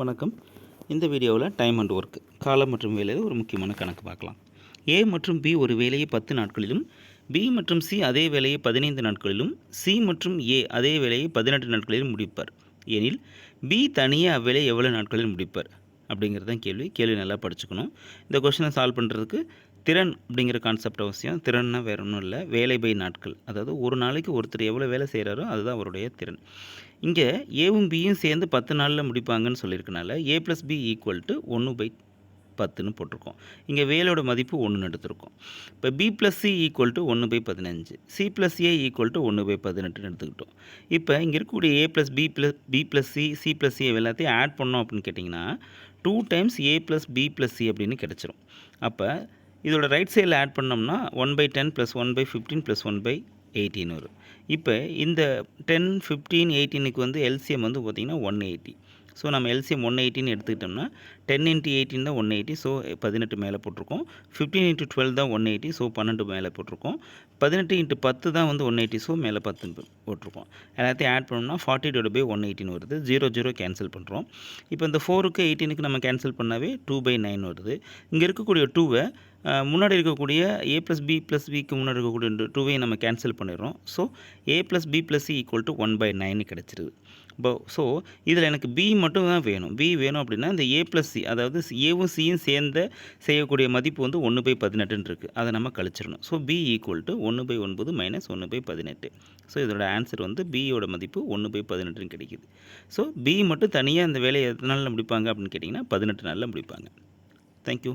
வணக்கம். இந்த வீடியோவில் டைம் அண்ட் ஒர்க் காலம் மற்றும் வேலையில் ஒரு முக்கியமான கணக்கு பார்க்கலாம். ஏ மற்றும் பி ஒரு வேலையை பத்து நாட்களிலும் பி மற்றும் சி அதே வேலையை பதினைந்து நாட்களிலும் சி மற்றும் ஏ அதே வேலையை பதினெட்டு நாட்களிலும் முடிப்பார். எனில் பி தனியாக அவ்வேலையை எவ்வளோ நாட்களில் முடிப்பார்? அப்படிங்கிறது தான் கேள்வி. கேள்வி நல்லா படிச்சுக்கணும். இந்த கொஷினை சால்வ் பண்ணுறதுக்கு திறன் அப்படிங்கிற கான்செப்ட் அவசியம். திறன்னா வேறு ஒன்றும் இல்லை. வேலை பை நாட்கள். அதாவது ஒரு நாளைக்கு ஒருத்தர் எவ்வளோ வேலை செய்கிறாரோ அதுதான் அவருடைய திறன். இங்கே ஏவும் பியும் சேர்ந்து பத்து நாளில் முடிப்பாங்கன்னு சொல்லியிருக்கனால A plus B equal to ஒன்று பை பத்துன்னு போட்டிருக்கோம். இங்கே வேலையோட மதிப்பு ஒன்றுன்னு எடுத்திருக்கோம். இப்போ B plus C equal to ஒன்று பை பதினஞ்சு. C plus A equal to ஒன்று பை பதினெட்டுன்னு எடுத்துக்கிட்டோம். இப்போ இங்கே இருக்கக்கூடிய A plus B plus B plus C C plus C எல்லாத்தையும் ஆட் பண்ணோம் அப்படின்னு கேட்டிங்கன்னா two times A plus B plus C அப்படின்னு கிடச்சிரும். அப்போ இதோட ரைட் சைடில் ஆட் பண்ணோம்னா one by ten plus one by fifteen plus one by eighteen வரும். இப்போ இந்த டென் ஃபிஃப்டீன் எயிட்டீனுக்கு வந்து எல்சிஎம் வந்து பார்த்திங்கன்னா ஒன் எயிட்டி ஸோ நம்ம எல்சிஎம் ஒன் எயிட்டின்னு எடுத்துக்கிட்டோம்னா டென் இன்ட்டு எயிட்டின் தான் ஒன் எயிட்டி ஸோ பதினெட்டு மேலே போட்டிருக்கோம். ஃபிஃப்டீன் இன்ட்டு டுவெல் தான் ஒன் எயிட்டி ஸோ பன்னெண்டு மேலே போட்டிருக்கோம். பதினெட்டு இன்ட்டு பத்து தான் வந்து ஒன் எயிட்டி ஸோ மேலே பத்து போட்டிருக்கோம். எல்லாத்தையும் ஆட் பண்ணோம்னா ஃபார்ட்டி டூ பை ஒன் எயிட்டின்னு வருது. ஜீரோ ஜீரோ கேன்சல் பண்ணுறோம் இப்போ இந்த ஃபோருக்கு எயிட்டீனுக்கு நம்ம கேன்சல் பண்ணாவே டூ பை நைன் வருது. இங்கே இருக்கக்கூடிய டூவை முன்னாடி இருக்கக்கூடிய ஏ ப்ளஸ் பி ப்ளஸ் பிக்கு முன்னாடி இருக்கக்கூடிய டூவையும் நம்ம கேன்சல் பண்ணிடுறோம். So A plus B plus C equal to one by nine கிடச்சிருது. இப்போ ஸோ இதில் எனக்கு பி மட்டும் தான் வேணும். பி வேணும் அப்படின்னா இந்த ஏ ப்ளஸ் சி அதாவது ஏவும் சியும் சேர்ந்த செய்யக்கூடிய மதிப்பு வந்து ஒன்று பை பதினெட்டுன்னு இருக்குது அதை நம்ம கழிச்சிடணும். ஸோ பி ஈக்குவல் டு ஒன்று பை ஒன்பது மைனஸ் ஒன்று பை பதினெட்டு. ஸோ இதோட ஆன்சர் வந்து பியோட மதிப்பு ஒன்று பை பதினெட்டுன்னு கிடைக்குது. ஸோ பி மட்டும் தனியாக அந்த வேலையை எத்தனை நாளில் முடிப்பாங்க அப்படின்னு கேட்டிங்கன்னா பதினெட்டு நாளில் முடிப்பாங்க. தேங்க்யூ